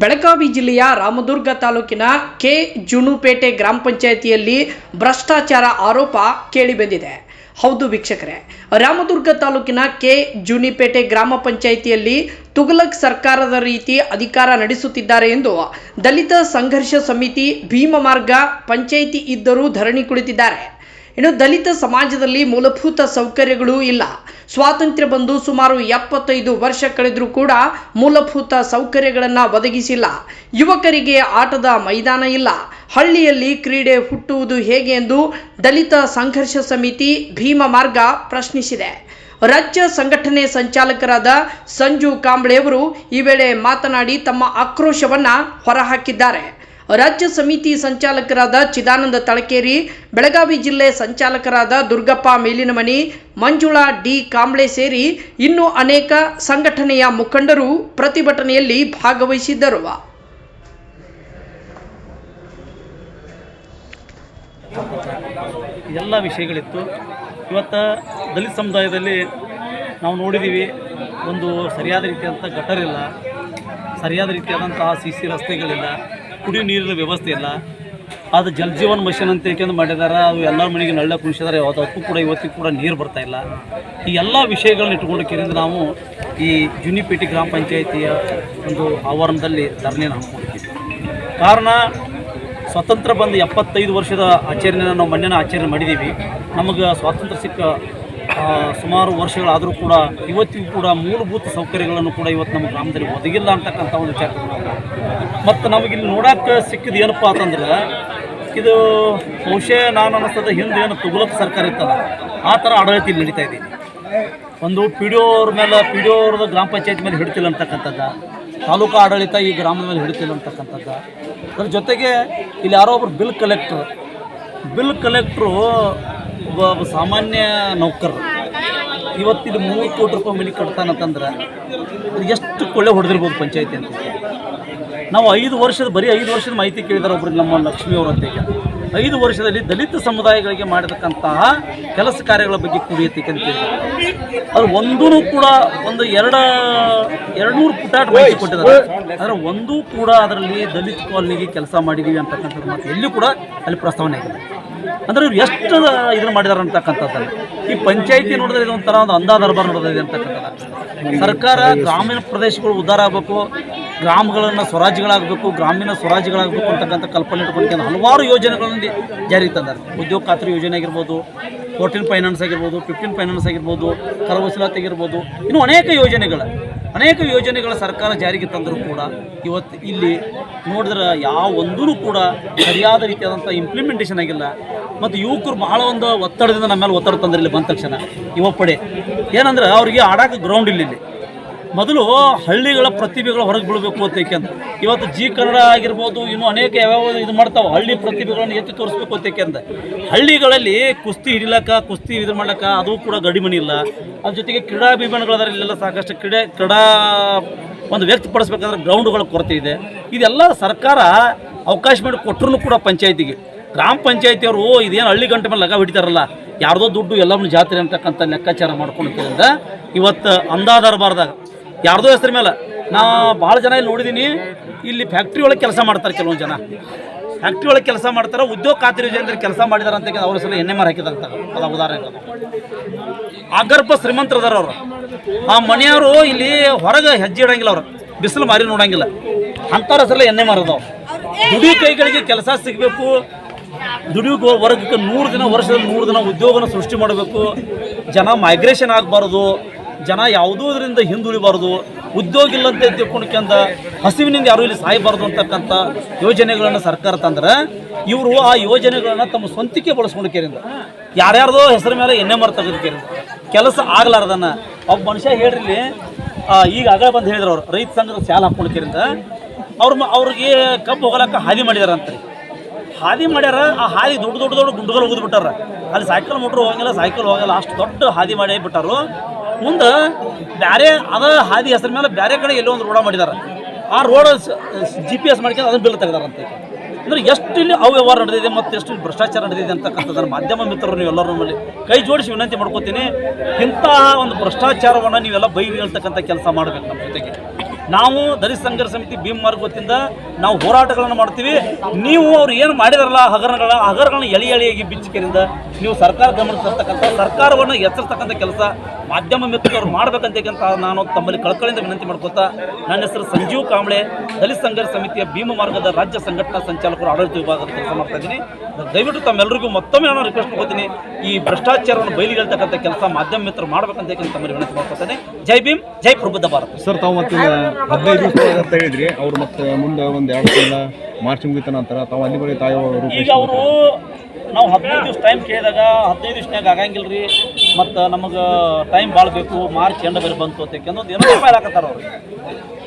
ಬೆಳಗಾವಿ ಜಿಲ್ಲೆಯ ರಾಮದುರ್ಗ ತಾಲೂಕಿನ ಕೆ ಜುಣುಪೇಟೆ ಗ್ರಾಮ ಪಂಚಾಯಿತಿಯಲ್ಲಿ ಭ್ರಷ್ಟಾಚಾರ ಆರೋಪ ಕೇಳಿಬಂದಿದೆ ಹೌದು ವೀಕ್ಷಕರೇ, ರಾಮದುರ್ಗ ತಾಲೂಕಿನ ಕೆ ಜುನಿಪೇಟೆ ಗ್ರಾಮ ಪಂಚಾಯಿತಿಯಲ್ಲಿ ತುಗಲಕ್ ಸರ್ಕಾರದ ರೀತಿ ಅಧಿಕಾರ ನಡೆಸುತ್ತಿದ್ದಾರೆ ಎಂದು ದಲಿತ ಸಂಘರ್ಷ ಸಮಿತಿ ಭೀಮ ಮಾರ್ಗ ಪಂಚಾಯಿತಿ ಇದ್ದರೂ ಧರಣಿ ಕುಳಿತಿದ್ದಾರೆ. ಇನ್ನು ದಲಿತ ಸಮಾಜದಲ್ಲಿ ಮೂಲಭೂತ ಸೌಕರ್ಯಗಳು ಇಲ್ಲ. ಸ್ವಾತಂತ್ರ್ಯ ಬಂದು ಸುಮಾರು ಎಪ್ಪತ್ತೈದು ವರ್ಷ ಕಳೆದರೂ ಕೂಡ ಮೂಲಭೂತ ಸೌಕರ್ಯಗಳನ್ನು ಒದಗಿಸಿಲ್ಲ. ಯುವಕರಿಗೆ ಆಟದ ಮೈದಾನ ಇಲ್ಲ. ಹಳ್ಳಿಯಲ್ಲಿ ಕ್ರೀಡೆ ಹುಟ್ಟುವುದು ಹೇಗೆ ಎಂದು ದಲಿತ ಸಂಘರ್ಷ ಸಮಿತಿ ಭೀಮ ಮಾರ್ಗ ಪ್ರಶ್ನಿಸಿದೆ. ರಾಜ್ಯ ಸಂಘಟನೆ ಸಂಚಾಲಕರಾದ ಸಂಜು ಕಾಂಬ್ಳೆಯವರು ಈ ವೇಳೆ ಮಾತನಾಡಿ ತಮ್ಮ ಆಕ್ರೋಶವನ್ನು ಹೊರಹಾಕಿದ್ದಾರೆ. ರಾಜ್ಯ ಸಮಿತಿ ಸಂಚಾಲಕರಾದ ಚಿದಾನಂದ ತಳಕೇರಿ, ಬೆಳಗಾವಿ ಜಿಲ್ಲೆ ಸಂಚಾಲಕರಾದ ದುರ್ಗಪ್ಪ ಮೇಲಿನಮನಿ ಮಂಜುಳಾ ಡಿ ಕಾಂಬ್ಳೆ ಸೇರಿ ಇನ್ನೂ ಅನೇಕ ಸಂಘಟನೆಯ ಮುಖಂಡರು ಪ್ರತಿಭಟನೆಯಲ್ಲಿ ಭಾಗವಹಿಸಿದ್ದರು. ಎಲ್ಲ ವಿಷಯಗಳಿತ್ತು. ಇವತ್ತು ದಲಿತ ಸಮುದಾಯದಲ್ಲಿ ನಾವು ನೋಡಿದ್ದೀವಿ ಒಂದು ಸರಿಯಾದ ರೀತಿಯಾದಂಥ ಗಟರ್ ಇಲ್ಲ ಸರಿಯಾದ ರೀತಿಯಾದಂಥ ಸಿ ಸಿ ರಸ್ತೆಗಳಿಲ್ಲ. ಕುಡಿಯೋ ನೀರಿನ ವ್ಯವಸ್ಥೆ ಇಲ್ಲ. ಅದು ಜಲ್ ಜೀವನ್ ಮಿಷನ್ ಅಂತ ಏಕೆಂದು ಮಾಡಿದ್ದಾರೆ ಅದು ಎಲ್ಲರ ಮನೆಗೆ ನಳ್ಳ ಕುಣಿಸಿದ್ದಾರೆ ಅದಕ್ಕೂ ಕೂಡ ಇವತ್ತಿಗೂ ಕೂಡ ನೀರು ಬರ್ತಾ ಇಲ್ಲ. ಈ ಎಲ್ಲ ವಿಷಯಗಳನ್ನ ಇಟ್ಕೊಂಡು ಕೇಳಿದ್ರೆ ನಾವು ಈ ಜುನಿಪೇಟೆ ಗ್ರಾಮ ಪಂಚಾಯಿತಿಯ ಒಂದು ಆವರಣದಲ್ಲಿ ಧರಣಿಯನ್ನು ಹಾಕ್ಕೊಂಡಿದ್ದೀವಿ ಕಾರಣ, ಸ್ವತಂತ್ರ ಬಂದು ಎಪ್ಪತ್ತೈದು ವರ್ಷದ ಆಚರಣೆಯನ್ನು ನಾವು ಮಣ್ಣಿನ ಆಚರಣೆ ಮಾಡಿದ್ದೀವಿ. ನಮಗೆ ಸ್ವಾತಂತ್ರ್ಯ ಸಿಕ್ಕ ಸುಮಾರು ವರ್ಷಗಳಾದರೂ ಕೂಡ ಇವತ್ತಿಗೂ ಕೂಡ ಮೂಲಭೂತ ಸೌಕರ್ಯಗಳನ್ನು ಕೂಡ ಇವತ್ತು ನಮ್ಮ ಗ್ರಾಮದಲ್ಲಿ ಒದಗಿಲ್ಲ ಅಂತಕ್ಕಂಥ ಒಂದು ವಿಚಾರ ಮತ್ತು ನಮಗಿಲ್ಲಿ ನೋಡಕ್ಕೆ ಸಿಕ್ಕಿದ ಏನಪ್ಪ ಅಂತಂದ್ರೆ, ಇದು ಬಹುಶಃ ನಾನು ಅನ್ನಿಸ್ತದೆ ಹಿಂದೆ ಏನು ಸರ್ಕಾರ ಇತ್ತಲ್ಲ, ಆ ಥರ ಆಡಳಿತ ನಡೀತಾ ಇದ್ದೀನಿ. ಒಂದು ಪಿ ಡಿ ಅವ್ರ ಮೇಲೆ ಪಿ ಡಿ ಅವ್ರದ್ದು ಗ್ರಾಮ ಪಂಚಾಯತ್ ಮೇಲೆ ಹಿಡಿತಿಲ್ಲ ಅಂತಕ್ಕಂಥದ್ದು, ತಾಲೂಕು ಆಡಳಿತ ಈ ಗ್ರಾಮದ ಮೇಲೆ ಹಿಡಿತಿಲ್ಲ ಅಂತಕ್ಕಂಥದ್ದು. ಅದ್ರ ಜೊತೆಗೆ ಇಲ್ಲಿ ಯಾರೋ ಒಬ್ರು ಬಿಲ್ ಕಲೆಕ್ಟ್ರು ಬಿಲ್ ಕಲೆಕ್ಟ್ರು ಒಬ್ಬ ಸಾಮಾನ್ಯ ನೌಕರರು ಇವತ್ತಿದು ಮೂರು ಕೋಟಿ ರೂಪಾಯಿ ಮನೆ ಕಟ್ತಾನಂತಂದ್ರೆ ಎಷ್ಟು ಕೊಳ್ಳೆ ಹೊಡೆದಿರ್ಬೋದು ಪಂಚಾಯತಿ ಅಂತ ನಾವು ಐದು ವರ್ಷದ, ಬರೀ ಐದು ವರ್ಷದ ಮಾಹಿತಿ ಕೇಳಿದಾರೆ ಒಬ್ರು ನಮ್ಮ ಲಕ್ಷ್ಮಿ ಅವರ ಅಂತ ಈಗ. ಐದು ವರ್ಷದಲ್ಲಿ ದಲಿತ ಸಮುದಾಯಗಳಿಗೆ ಮಾಡಿರ್ತಕ್ಕಂತಹ ಕೆಲಸ ಕಾರ್ಯಗಳ ಬಗ್ಗೆ ಕುಡಿಯತ್ತೆ ಅಂತ ಅದು ಒಂದೂ ಕೂಡ ಒಂದು ಎರಡ ಎರಡು ನೂರು ಪುಟಾಟ ಮಾಹಿತಿ ಕೊಟ್ಟಿದ್ದಾರೆ. ಆದರೆ ಒಂದೂ ಕೂಡ ಅದರಲ್ಲಿ ದಲಿತ ಕಾಲನಿಗೆ ಕೆಲಸ ಮಾಡಿದ್ದೀವಿ ಅಂತಕ್ಕಂಥದ್ದು ಮಾತು ಎಲ್ಲಿ ಕೂಡ ಅಲ್ಲಿ ಪ್ರಸ್ತಾವನೆ ಆಗಿದೆ ಅಂದರೆ ಇವ್ರು ಎಷ್ಟು ಇದನ್ನ ಮಾಡಿದಾರೆ ಅಂತಕ್ಕಂಥದ್ದನ್ನು. ಈ ಪಂಚಾಯಿತಿ ನೋಡಿದ್ರೆ ಇದೊಂಥರ ಒಂದು ಅಂದಾ ದರ್ಬಾರ್ ನೋಡೋದಿದೆ ಅಂತಕ್ಕಂಥದ್ದು. ಸರ್ಕಾರ ಗ್ರಾಮೀಣ ಪ್ರದೇಶಗಳು ಉದ್ಧಾರ ಆಗಬೇಕು, ಗ್ರಾಮಗಳನ್ನು ಸ್ವರಾಜ್ಯಗಳಾಗಬೇಕು, ಗ್ರಾಮೀಣ ಸ್ವರಾಜ್ಯಗಳಾಗಬೇಕು ಅಂತಕ್ಕಂಥ ಕಲ್ಪನೆ ಇಟ್ಕೊಂಡು ಹಲವಾರು ಯೋಜನೆಗಳಲ್ಲಿ ಜಾರಿಗೆ ತಂದಾರೆ. ಉದ್ಯೋಗ ಖಾತ್ರಿ ಯೋಜನೆ ಆಗಿರ್ಬೋದು, ಫೋರ್ಟೀನ್ ಫೈನಾನ್ಸ್ ಆಗಿರ್ಬೋದು, ಫಿಫ್ಟೀನ್ ಫೈನಾನ್ಸ್ ಆಗಿರ್ಬೋದು, ಕರವಸಲಾತಿ ಆಗಿರ್ಬೋದು, ಇನ್ನೂ ಅನೇಕ ಯೋಜನೆಗಳು. ಅನೇಕ ಯೋಜನೆಗಳ ಸರ್ಕಾರ ಜಾರಿಗೆ ತಂದರೂ ಕೂಡ ಇವತ್ತು ಇಲ್ಲಿ ನೋಡಿದ್ರೆ ಯಾವ ಒಂದೂ ಕೂಡ ಸರಿಯಾದ ರೀತಿಯಾದಂಥ ಇಂಪ್ಲಿಮೆಂಟೇಷನ್ ಆಗಿಲ್ಲ. ಮತ್ತು ಯುವಕರು ಬಹಳ ಒಂದು ಒತ್ತಡದಿಂದ ನಮ್ಮ ಮೇಲೆ ಒತ್ತಡ ತಂದ್ರೆ ಇಲ್ಲಿ ಬಂದ ತಕ್ಷಣ. ಯುವ ಪಡೆ ಏನಂದ್ರೆ ಅವ್ರಿಗೆ ಆಡೋಕೆ ಗ್ರೌಂಡ್ ಇಲ್ಲಿ. ಮೊದಲು ಹಳ್ಳಿಗಳ ಪ್ರತಿಭೆಗಳು ಹೊರಗೆ ಬೀಳಬೇಕು ಅಂತ ಇವತ್ತು ಜಿ ಕನ್ನಡ ಆಗಿರ್ಬೋದು, ಇನ್ನೂ ಅನೇಕ ಯಾವ್ಯಾವ ಇದು ಮಾಡ್ತಾವೆ, ಹಳ್ಳಿ ಪ್ರತಿಭೆಗಳನ್ನು ಎತ್ತಿ ತೋರಿಸ್ಬೇಕು ಅಂತ ಹಳ್ಳಿಗಳಲ್ಲಿ ಕುಸ್ತಿ ಹಿಡಿಲಕ್ಕ, ಕುಸ್ತಿ ಇದು ಮಾಡ್ಲಕ್ಕ ಅದು ಕೂಡ ಗಡಿಮಣಿ ಇಲ್ಲ. ಅದ್ರ ಜೊತೆಗೆ ಕ್ರೀಡಾಭಿಮಾನಿಗಳದಾರ ಇಲ್ಲೆಲ್ಲ ಸಾಕಷ್ಟು ಕ್ರೀಡೆ, ಕ್ರೀಡಾ ಒಂದು ವ್ಯಕ್ತಪಡಿಸ್ಬೇಕಂದ್ರೆ ಗ್ರೌಂಡ್ಗಳ ಕೊರತೆ ಇದೆ. ಇದೆಲ್ಲ ಸರ್ಕಾರ ಅವಕಾಶ ಮಾಡಿ ಕೊಟ್ಟರು ಕೂಡ ಪಂಚಾಯತಿಗೆ. ಗ್ರಾಮ ಪಂಚಾಯತಿಯವರು ಇದೇನು ಹಳ್ಳಿ ಗಂಟೆ ಮೇಲೆ ಲಗ ಹಿಡಿತಾರಲ್ಲ ಯಾರ್ದೋ ದುಡ್ಡು ಎಲ್ಲವನ್ನು ಜಾತ್ರೆ ಅಂತಕ್ಕಂಥ ಲೆಕ್ಕಾಚಾರ ಮಾಡ್ಕೊಂಡಿದ್ದರಿಂದ ಇವತ್ತು ಅಂದಾದರ್ಬಾರ್ದಾಗ ಯಾರ್ದೋ ಹೆಸರು ಮೇಲೆ. ನಾ ಭಾಳ ಜನ ಇಲ್ಲಿ ನೋಡಿದ್ದೀನಿ ಇಲ್ಲಿ ಫ್ಯಾಕ್ಟ್ರಿ ಒಳಗೆ ಕೆಲಸ ಮಾಡ್ತಾರೆ ಕೆಲವೊಂದು ಜನ. ಫ್ಯಾಕ್ಟ್ರಿ ಒಳಗೆ ಕೆಲಸ ಮಾಡ್ತಾರೆ, ಉದ್ಯೋಗ ಖಾತ್ರಿ ಯೋಜನೆ ಕೆಲಸ ಮಾಡಿದಾರೆ ಅಂತ ಅವ್ರ ಹೆಸರು ಎಣ್ಣೆ ಆರ್ ಹಾಕಿದಾರೆ ಅದ ಉದಾಹರಣೆ. ಆಗರ್ಭ ಶ್ರೀಮಂತರದಾರ ಅವರು. ಆ ಮನೆಯವರು ಇಲ್ಲಿ ಹೊರಗೆ ಹೆಜ್ಜೆ ಇಡಂಗಿಲ್ಲ ಅವ್ರು. ಬಿಸಿಲು ಮಾರಿ ನೋಡಂಗಿಲ್ಲ. ಅಂಥವ್ರ ಹೆಸರಲ್ಲ ಎಣ್ಣೆ ಅದಾವ ದುಡಿ ಕೈಗಳಿಗೆ ಕೆಲಸ ಸಿಗಬೇಕು. ದುಡಿಯುವ ವರ್ಗಕ್ಕೆ ನೂರು ದಿನ ವರ್ಷದಲ್ಲಿ ನೂರು ದಿನ ಉದ್ಯೋಗನ ಸೃಷ್ಟಿ ಮಾಡಬೇಕು. ಜನ ಮೈಗ್ರೇಷನ್ ಆಗಬಾರ್ದು. ಜನ ಯಾವುದೋದ್ರಿಂದ ಹಿಂದುಳಿಬಾರ್ದು, ಉದ್ಯೋಗ ಇಲ್ಲಂತೆ ತಿಳ್ಕೊಂಡ್ಕಂದ ಹಸಿವಿನಿಂದ ಯಾರು ಇಲ್ಲಿ ಸಾಯಬಾರ್ದು ಅಂತಕ್ಕಂಥ ಯೋಜನೆಗಳನ್ನು ಸರ್ಕಾರ ತಂದ್ರೆ ಇವರು ಆ ಯೋಜನೆಗಳನ್ನು ತಮ್ಮ ಸ್ವಂತಕ್ಕೆ ಬಳಸ್ಕೊಂಡ್ಕೇರಿಂದ ಯಾರ್ಯಾರ್ದೋ ಹೆಸರು ಮೇಲೆ ಎಣ್ಣೆ ಮರ ಕೇರಿ ಕೆಲಸ ಆಗ್ಲಾರ್ದನ್ನ ಒಬ್ಬ ಮನುಷ್ಯ ಹೇಳ್ರಿ ಈಗ ಆಗ ಬಂದು ಹೇಳಿದ್ರು ಅವ್ರು, ರೈತ ಸಂಘದ ಸ್ಯಾಲ್ ಹಾಕ್ಕೊಂಡ್ಕೇರಿಂದ ಅವ್ರ ಅವ್ರಿಗೆ ಕಬ್ಬು ಹೋಗಲಕ್ಕ ಹಾದಿ ಮಾಡಿದಾರಂತ್ರಿ ಹಾದಿ ಮಾಡ್ಯಾರ, ಆ ಹಾದಿ ದೊಡ್ಡ ದೊಡ್ಡ ದೊಡ್ಡ ಗುಂಡುಗಳು ಬಿಟ್ಟಾರ. ಅಲ್ಲಿ ಸೈಕಲ್ ಮೋಟ್ರ್ ಹೋಗಂಗಿಲ್ಲ ಸೈಕಲ್ ಹೋಗಲ್ಲ, ಅಷ್ಟು ದೊಡ್ಡ ಹಾದಿ ಮಾಡಿ ಬಿಟ್ಟಾರು. ಮುಂದೆ ಬೇರೆ ಅದ ಹಾದಿ ಹೆಸರು ಮೇಲೆ ಬೇರೆ ಕಡೆ ಎಲ್ಲೋ ಒಂದು ರೋಡ ಮಾಡಿದಾರ. ಆ ರೋಡ್ ಜಿ ಪಿ ಎಸ್ ಮಾಡ್ಕೊಂಡು ಅದನ್ನ ಬಿಲ್ ಅಂತ ಅಂದ್ರೆ ಎಷ್ಟು ಇಲ್ಲಿ ಅವ್ಯವಹಾರ ನಡೆದಿದೆ ಮತ್ತು ಎಷ್ಟು ಭ್ರಷ್ಟಾಚಾರ ನಡೆದಿದೆ ಅಂತಕ್ಕಂಥದ್ದನ್ನು ಮಾಧ್ಯಮ ಮಿತ್ರರು ನೀವೆಲ್ಲರೂ ನಮ್ಮಲ್ಲಿ ಕೈ ಜೋಡಿಸಿ ವಿನಂತಿ ಮಾಡ್ಕೋತೀನಿ. ಇಂತಹ ಒಂದು ಭ್ರಷ್ಟಾಚಾರವನ್ನು ನೀವೆಲ್ಲ ಬೈರಿ ಹೇಳ್ತಕ್ಕಂಥ ಕೆಲಸ ಮಾಡಬೇಕು ನಮ್ಮ ಜೊತೆಗೆ. ನಾವು ದಲಿತ ಸಂಘರ್ಷ ಸಮಿತಿ ಭೀಮ್ ಮಾರ್ಗ ವತಿಯಿಂದ ನಾವು ಹೋರಾಟಗಳನ್ನು ಮಾಡ್ತೀವಿ. ನೀವು ಅವ್ರು ಏನು ಮಾಡಿದಾರಲ್ಲ ಹಗರಣಗಳ ಹಗರಣಗಳನ್ನ ಎಳಿ ಎಳಿಯಾಗಿ ಬಿಚ್ಚಿಕೆಯಿಂದ ನೀವು ಸರ್ಕಾರ ಗಮನಕ್ಕೆ ತರ್ತಕ್ಕಂಥ ಸರ್ಕಾರವನ್ನು ಎಚ್ಚರಿಸ್ತಕ್ಕಂಥ ಕೆಲಸ ಮಾಧ್ಯಮ ಮಿತ್ರರು ಮಾಡಬೇಕಂತ ನಾನು ತಮ್ಮಲ್ಲಿ ಕಳಕಳಿಯಿಂದ ವಿನಂತಿ ಮಾಡ್ಕೊತಾ ನನ್ನ ಹೆಸರು ಸಂಜೀವ್ ಕಾಂಬ್ಳೆ ದಲಿತ ಸಂಘರ್ಷ ಸಮಿತಿಯ ಭೀಮ ಮಾರ್ಗದ ರಾಜ್ಯ ಸಂಘಟನಾ ಸಂಚಾಲಕರು ಆಡಳಿತ ವಿಭಾಗದ ಕೆಲಸ ಮಾಡ್ತಾ ಇದ್ದೀನಿ. ದಯವಿಟ್ಟು ತಮ್ಮೆಲ್ಲರಿಗೂ ಮತ್ತೊಮ್ಮೆ ನಾನು ರಿಕ್ವೆಸ್ಟ್ ಮಾಡ್ತೀನಿ ಈ ಭ್ರಷ್ಟಾಚಾರವನ್ನು ಬಯಲಿಗೆಳ್ತಕ್ಕಂಥ ಕೆಲಸ ಮಾಧ್ಯಮ ಮಿತ್ರರು ಮಾಡಬೇಕಂತ ತಮ್ಮಲ್ಲಿ ವಿನಂತಿ ಮಾಡ್ಕೊತಾನೆ ಜೈ ಭೀಮ್ ಜೈ ಪ್ರಬುದ್ಧ ಭಾರತ. ಸರ್ ತಾವು ಮತ್ತೆ ಹದಿನೈದು ದಿವಸ ಅಂತ ಹೇಳಿದ್ರಿ ಅವ್ರು ಮತ್ತೆ ಮುಂದೆ ಒಂದು ಎರಡು ತಿಂಗಳ ಮಾರ್ಚ್ ಮುಗಿತ ನಂತರ ತಾವು ಅಲ್ಲಿ ಬರೀ ತಾಯಿ ಈಗ ಅವರು ನಾವು ಹದಿನೈದು ದಿವ್ಸ ಟೈಮ್ ಕೇಳಿದಾಗ ಹದಿನೈದು ದಿವ್ಸನಾಗ ಆಗಂಗಿಲ್ಲ ರೀ ಮತ್ತು ನಮಗೆ ಟೈಮ್ ಭಾಳ ಬೇಕು, ಮಾರ್ಚ್ ಎಂಡ ಬೇರೆ ಬಂತು ಅಂತ ಯಾಕಂದ್ರೆ ಏನೋ ರೂಪಾಯಿ ಹಾಕತ್ತಾರ ಅವ್ರು.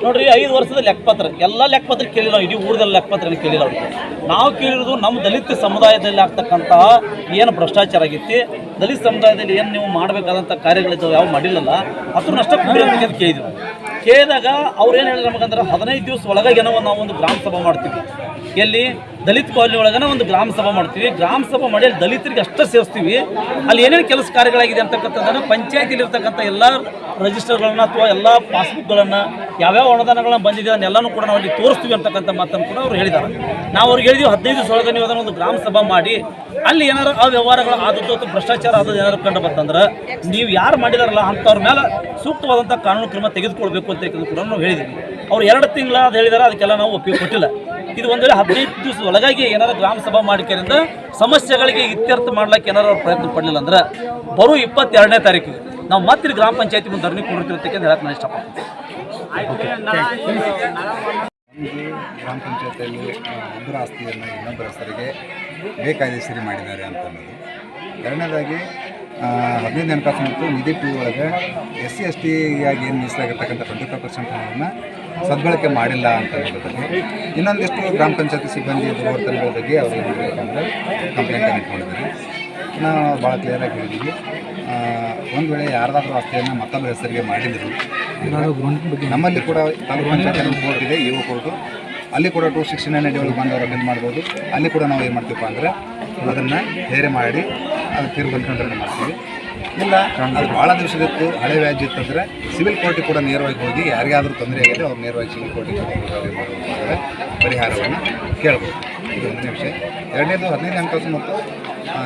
ನೋಡ್ರಿ, ಐದು ವರ್ಷದ ಲೆಕ್ಕಪತ್ರ, ಎಲ್ಲ ಲೆಕ್ಕಪತ್ರ ಕೇಳಿಲ್ಲ ಇಡೀ ಊರದಲ್ಲಿ ಲೆಕ್ಕಪತ್ರ ಕೇಳಿಲ್ಲ ಅವ್ರಿಗೆ ನಾವು ಕೇಳಿರೋದು ನಮ್ಮ ದಲಿತ ಸಮುದಾಯದಲ್ಲಿ ಆಗ್ತಕ್ಕಂತಹ ಏನು ಭ್ರಷ್ಟಾಚಾರ ಆಗೈತಿ, ದಲಿತ ಸಮುದಾಯದಲ್ಲಿ ಏನು ನೀವು ಮಾಡಬೇಕಾದಂಥ ಕಾರ್ಯಗಳಿದ್ದಾವೆ ಯಾವ ಮಾಡಿಲ್ಲಲ್ಲ ಅದ್ರ ನಷ್ಟ ಕೇಳಿದ್ವಿ. ಕೇಳಿದಾಗ ಅವ್ರು ಏನು ಹೇಳಿದ್ರು ನಮಗಂದ್ರೆ, ಹದಿನೈದು ದಿವಸ ಒಳಗೆ ಏನೋ ನಾವು ಒಂದು ಗ್ರಾಮ ಸಭಾ ಮಾಡ್ತೀವಿ. ಎಲ್ಲಿ ದಲಿತ ಕಾಲೋನಿ ಒಳಗನ ಒಂದು ಗ್ರಾಮ ಸಭಾ ಮಾಡ್ತೀವಿ. ಗ್ರಾಮ ಸಭಾ ಮಾಡಿ ಅಲ್ಲಿ ದಲಿತರಿಗೆ ಅಷ್ಟೇ ಸೇರಿಸ್ತೀವಿ. ಅಲ್ಲಿ ಏನೇನು ಕೆಲಸ ಕಾರ್ಯಗಳಾಗಿದೆ ಅಂತಕ್ಕಂಥದ್ದನ್ನು ಪಂಚಾಯತಿಲಿ ಇರ್ತಕ್ಕಂಥ ಎಲ್ಲ ರಿಜಿಸ್ಟರ್ಗಳನ್ನ ಅಥವಾ ಎಲ್ಲ ಪಾಸ್ಬುಕ್ಗಳನ್ನು ಯಾವ್ಯಾವ ಅನುದಾನಗಳನ್ನ ಬಂದಿದೆ ಅದನ್ನೆಲ್ಲನೂ ಕೂಡ ನಾವು ಅಲ್ಲಿ ತೋರಿಸ್ತೀವಿ ಅಂತಕ್ಕಂಥ ಮಾತನ್ನು ಕೂಡ ಅವ್ರು ಹೇಳಿದ್ದಾರೆ ನಾವು ಅವ್ರಿಗೆ ಹೇಳಿದ್ವಿ, ಹದಿನೈದು ದಿವಸ ನೀವು ಅದನ್ನು ಒಂದು ಗ್ರಾಮ ಸಭಾ ಮಾಡಿ, ಅಲ್ಲಿ ಏನಾರು ಅವ್ಯವಹಾರಗಳು ಆದದ್ದು ಅಥವಾ ಭ್ರಷ್ಟಾಚಾರ ಆದದ್ದು ಏನಾದ್ರು ಕಂಡು ಬಂತಂದ್ರೆ ನೀವು ಯಾರು ಮಾಡಿದಾರಲ್ಲ ಅಂಥವ್ರ ಮೇಲೆ ಸೂಕ್ತವಾದಂಥ ಕಾನೂನು ಕ್ರಮ ತೆಗೆದುಕೊಳ್ಬೇಕು ಅಂತ ಕೂಡ ನಾವು ಹೇಳಿದ್ದೀವಿ ಅವ್ರು ಎರಡು ತಿಂಗಳ ಅದು ಹೇಳಿದಾರೆ, ಅದಕ್ಕೆಲ್ಲ ನಾವು ಒಪ್ಪಿಗೆ ಕೊಟ್ಟಿಲ್ಲ. ಇದು ಒಂದು ವೇಳೆ ಹದಿನೈದು ದಿವಸ ಒಳಗಾಗಿ ಏನಾರು ಗ್ರಾಮ ಸಭಾ ಮಾಡಿಕೆರಿಂದ ಸಮಸ್ಯೆಗಳಿಗೆ ಇತ್ಯರ್ಥ ಮಾಡ್ಲಿಕ್ಕೆ ಏನಾರು ಪ್ರಯತ್ನ ಪಡಲಿಲ್ಲ ಅಂದ್ರೆ ಬರೋ ಇಪ್ಪತ್ತೆರಡನೇ ತಾರೀಕಿಗೆ ನಾವು ಮತ್ತೆ ಗ್ರಾಮ ಪಂಚಾಯತಿ ಮುಂದೆ ಧರಣಿ ಅಂತ ಹೇಳಕ್ಕೆ ನಾನು ಇಷ್ಟಪಡ್ತೀನಿ. ಗ್ರಾಮ ಪಂಚಾಯತಿಯಲ್ಲಿ ಒಬ್ಬರ ಆಸ್ತಿಯನ್ನು ಇನ್ನೊಬ್ಬರ ಹೆಸರಿಗೆ ಬೇಕಾದೇಶರಿ ಮಾಡಿದ್ದಾರೆ ಅಂತ ಅನ್ನೋದು ಎರಡನೇದಾಗಿ ಹದಿನೈದು ಹಣಕಾಸು ಮತ್ತು ನಿಧಿ ಪಿ ಒಳಗೆ ಎಸ್ ಸಿ ಎಸ್ ಟಿಗಾಗಿ ಏನು ಮೀಸಲಾಗಿರ್ತಕ್ಕಂಥ ಟ್ವೆಂಟಿ ಫೈವ್ ಪರ್ಸೆಂಟ್ ಹಣವನ್ನು ಸದ್ಬಳಕೆ ಮಾಡಿಲ್ಲ ಅಂತ ಹೇಳ್ಬಿಟ್ಟು. ಇನ್ನೊಂದಿಷ್ಟು ಗ್ರಾಮ ಪಂಚಾಯತಿ ಸಿಬ್ಬಂದಿ ದುರ್ವರ್ತನೆಗಳ ಬಗ್ಗೆ ಅವರು ಏನು ಕಂಪ್ಲೇಂಟನ್ನು ಇಟ್ಕೊಂಡಿದ್ದಾರೆ. ನಾವು ಭಾಳ ಕ್ಲಿಯರಾಗಿ ಹೇಳಿದ್ದೀವಿ. ಒಂದು ವೇಳೆ ಯಾರ್ದಾದ್ರೂ ಆಸ್ತಿಯನ್ನು ಮತ್ತೊಬ್ಬರ ಹೆಸರಿಗೆ ಮಾಡಿದ್ರು. ನಮ್ಮಲ್ಲಿ ಕೂಡ ತಾಲೂಕು ಪಂಚಾಯತ್ ಕೋರ್ಟ್ ಇದೆ ಇವು ಕೋರ್ಟು ಅಲ್ಲಿ ಕೂಡ ಟೂ ಸಿಕ್ಸ್ಟಿ ನೈನ್ ಅಡಿಯೊಳಗೆ ಬಂದವರು ಮಾಡ್ಬೋದು. ಅಲ್ಲಿ ಕೂಡ ನಾವು ಏನು ಮಾಡ್ತೀವಪ್ಪ ಅಂದರೆ ಅದನ್ನು ಬೇರೆ ಮಾಡಿ, ಅದು ತೀರ್ಪು ಮಾಡ್ತೀವಿ. ಇಲ್ಲ, ಅದು ಭಾಳ ದಿವಸದಿತ್ತು ಹಳೆ ವ್ಯಾಜ್ಯ ಇತ್ತಂದರೆ ಸಿವಿಲ್ ಕೋರ್ಟಿಗೆ ಕೂಡ ನೇರವಾಗಿ ಹೋಗಿ ಯಾರಿಗಾದರೂ ತೊಂದರೆ ಆಗಿದೆ ಅವ್ರು ನೇರವಾಗಿ ಸಿವಿಲ್ ಕೋರ್ಟಿಗೆ ಪರಿಹಾರವನ್ನು ಕೇಳ್ಬೋದು. ಇದು ಒಂದನೇ ವಿಷಯ ಎರಡನೇದು ಹದಿನೈದು ಹಣಕಾಸು ಮತ್ತು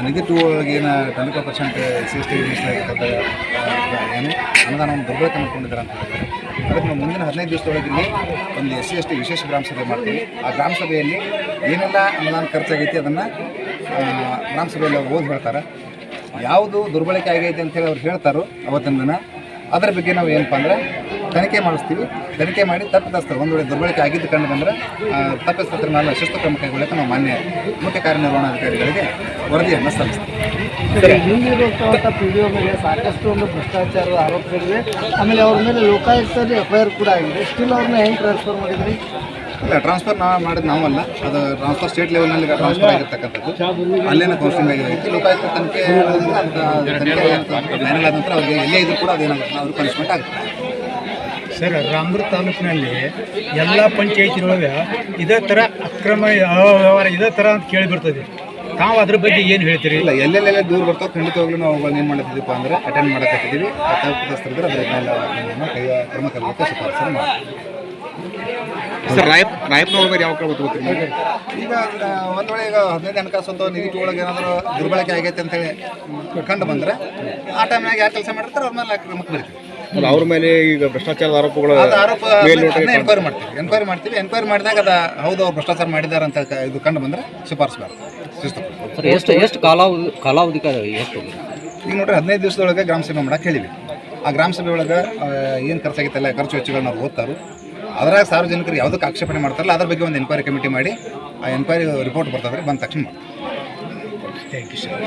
ನಿಧಿ ಟೂ ಏನು twenty percent C S T ಏನು ಅನುದಾನವನ್ನು ದುರ್ಬಳಕೆ ಮಾಡ್ಕೊಂಡಿದ್ದಾರೆ ಅಂತ ಅದಕ್ಕೆ ನಾವು ಮುಂದಿನ ಹದಿನೈದು ದಿವಸದೊಳಗೆ ಇಲ್ಲಿ ಒಂದು ಎಸ್ ಸಿ ಎಸ್ ಟಿ ವಿಶೇಷ ಗ್ರಾಮ ಸಭೆ ಮಾಡ್ತೀವಿ. ಆ ಗ್ರಾಮ ಸಭೆಯಲ್ಲಿ ಏನೆಲ್ಲ ಅನುದಾನ ಖರ್ಚಾಗೈತಿ ಅದನ್ನು ಗ್ರಾಮ ಸಭೆಯಲ್ಲಿ ಓದಿ ಹೇಳ್ತಾರೆ. ಯಾವುದು ದುರ್ಬಳಕೆ ಆಗೈತೆ ಅಂತೇಳಿ ಅವ್ರು ಹೇಳ್ತಾರೋ ಅವತ್ತಿನ ದಿನ. ಅದರ ಬಗ್ಗೆ ನಾವು ಏನಪ್ಪ ಅಂದರೆ ತನಿಖೆ ಮಾಡಿಸ್ತೀವಿ. ತನಿಖೆ ಮಾಡಿ ತಪ್ಪಿತಸ್ಥರು ಒಂದು ವೇಳೆ ದುರ್ಬಳಕೆ ಆಗಿದ್ದು ಕಂಡು ಬಂದರೆ ತಪ್ಪಿತಸ್ಥರ ಮೇಲೆ ಶಿಸ್ತು ಕ್ರಮ ಕೈಗೊಳ್ಳಕ್ಕೆ ನಾವು ಮಾನ್ಯ ಮುಖ್ಯ ಕಾರ್ಯನಿರ್ವಹಣಾಧಿಕಾರಿಗಳಿಗೆ ವರದಿಯನ್ನು ಸಲ್ಲಿಸ್ತೀವಿ. ಹಿಂದಿರುವಂಥ ಪಿ ಡಿ ಮೇಲೆ ಸಾಕಷ್ಟು ಒಂದು ಭ್ರಷ್ಟಾಚಾರದ ಆರೋಪಗಳಿವೆ. ಆಮೇಲೆ ಅವ್ರ ಮೇಲೆ ಲೋಕಾಯುಕ್ತದಲ್ಲಿ ಎಫ್ ಐ ಆರ್ ಕೂಡ ಆಗಿದೆ. ಸ್ಟಿಲ್ ಅವ್ರನ್ನ ಹೆಂಗೆ ಟ್ರಾನ್ಸ್ಫರ್ ಮಾಡಿದ್ರಿ? ಇಲ್ಲ ಟ್ರಾನ್ಸ್ಫರ್ ನಾವು ಮಾಡಿದ್ದು ನಾವಲ್ಲ. ಅದು ಟ್ರಾನ್ಸ್ಫರ್ ಸ್ಟೇಟ್ ಲೆವೆಲ್ನಲ್ಲಿ ಟ್ರಾನ್ಸ್ಫರ್ ಆಗಿರ್ತಕ್ಕಂಥದ್ದು. ಅಲ್ಲೇನ ಕೌನ್ಸಿಲಿಂಗ್ ಆಗಿರುತ್ತೆ ಲೋಕಾಯುಕ್ತ ತನಿಖೆ ಆದ ನಂತರ ಅವ್ರಿಗೆ ಎಲ್ಲೇ ಇದ್ರು ಕೂಡ ಅದೇನಾಗುತ್ತೆ ಅವ್ರಿಗೆ ಪನಿಷ್ಮೆಂಟ್ ಆಗುತ್ತೆ. ಸರ್ ರಾಮದುರ್ಗ ತಾಲೂಕಿನಲ್ಲಿ ಎಲ್ಲ ಪಂಚಾಯತಿನೊಳಗೆ ಇದೇ ಥರ ಅಕ್ರಮ ವ್ಯವಹಾರ ಇದೇ ಥರ ಅಂತ ಕೇಳಿ ಬರ್ತದೆ. ತಾವು ಅದ್ರ ಬಗ್ಗೆ ಏನು ಹೇಳ್ತೀರಿ? ಇಲ್ಲ ಎಲ್ಲೆಲ್ಲೆಲ್ಲ ದೂರ ಬರ್ತಾವೆ ಖಂಡಿತವಾಗ್ಲೂ ನಾವು ಅವುಗಳನ್ನ ಏನು ಮಾಡ್ತಿದ್ದೀವಿ ಅಂದ್ರೆ ಅಟೆಂಡ್ ಮಾಡಕತ್ತಿದ್ದೀವಿ. ತಪ್ಪಿತಸ್ಥರಿದ್ರೆ ಅದರ ಮೇಲೆ ನಾವು ಕೈ ಕ್ರಮ ಕೈಗೊಳ್ಳಕ್ಕೆ ಶಿಫಾರಸನ್ನು ಮಾಡ್ತೀವಿ. ಸರ್ ರಾಯಪ್ ರಾಯಪ್ನವ್ರ ಬಗ್ಗೆ ಯಾವ ಕಡೆ ಈಗ ಒಂದು ಒಂದ್ ವೇಳೆ ಈಗ ಹದಿನೈದು ಹಣಕಾಸು ಅಥವಾ ನಿಧಿ ಒಳಗೆ ಏನಾದರೂ ದುರ್ಬಳಕೆ ಆಗೈತೆ ಅಂತೇಳಿ ಕಂಡು ಬಂದ್ರೆ ಆ ಟೈಮ್ನಾಗ ಯಾರು ಕೆಲಸ ಮಾಡಿರ್ತಾರೆ ಅವ್ರ ಮೇಲೆ ಕ್ರಮಕ್ಕೆ ಬರ್ತೀವಿ. ಅವ್ರ ಮೇಲೆ ಈಗ ಭ್ರಷ್ಟಾಚಾರದ ಆರೋಪಗಳು ಎನ್ಕ್ವೈರಿ ಮಾಡ್ತೀವಿ. ಎನ್ಕ್ವೈರಿ ಮಾಡ್ತೀವಿ. ಎನ್ಕ್ವೈರಿ ಮಾಡಿದಾಗ ಅದ ಹೌದು ಅವ್ರು ಭ್ರಷ್ಟಾಚಾರ ಮಾಡಿದ್ದಾರೆ ಅಂತ ಇದು ಕಂಡು ಬಂದ್ರೆ ಶಿಫಾರಸು ಮಾಡ್ತಾರೆ. ಎಷ್ಟು ಎಷ್ಟು ಕಾಲಾವಧಿ ಕಾಲಾವಧಿ ಎಷ್ಟು ಈಗ ನೋಡ್ರಿ ಹದಿನೈದು ದಿವಸದೊಳಗೆ ಗ್ರಾಮ ಸಭೆ ಮಾಡಕ್ಕೆ ಹೇಳಿವಿ ಆ ಗ್ರಾಮ ಸಭೆ ಒಳಗೆ ಏನು ಖರ್ಚಾಗಿತ್ತಲ್ಲ ಖರ್ಚು ವೆಚ್ಚಗಳನ್ನ ಅವ್ರು ಓದ್ತಾರು ಅದ್ರಾಗ ಸಾರ್ವಜನಿಕರು ಯಾವುದಕ್ಕೆ ಆಕ್ಷೇಪಣೆ ಮಾಡ್ತಾರಲ್ಲ ಅದ್ರ ಬಗ್ಗೆ ಒಂದು ಎನ್ಕ್ವೈರಿ ಕಮಿಟಿ ಮಾಡಿ ಆ ಎನ್ಕ್ವೈರಿ ರಿಪೋರ್ಟ್ ಬರ್ತದ್ರೆ ಬಂದ ತಕ್ಷಣ ಮಾಡಿ ಥ್ಯಾಂಕ್ ಯು ಸರ್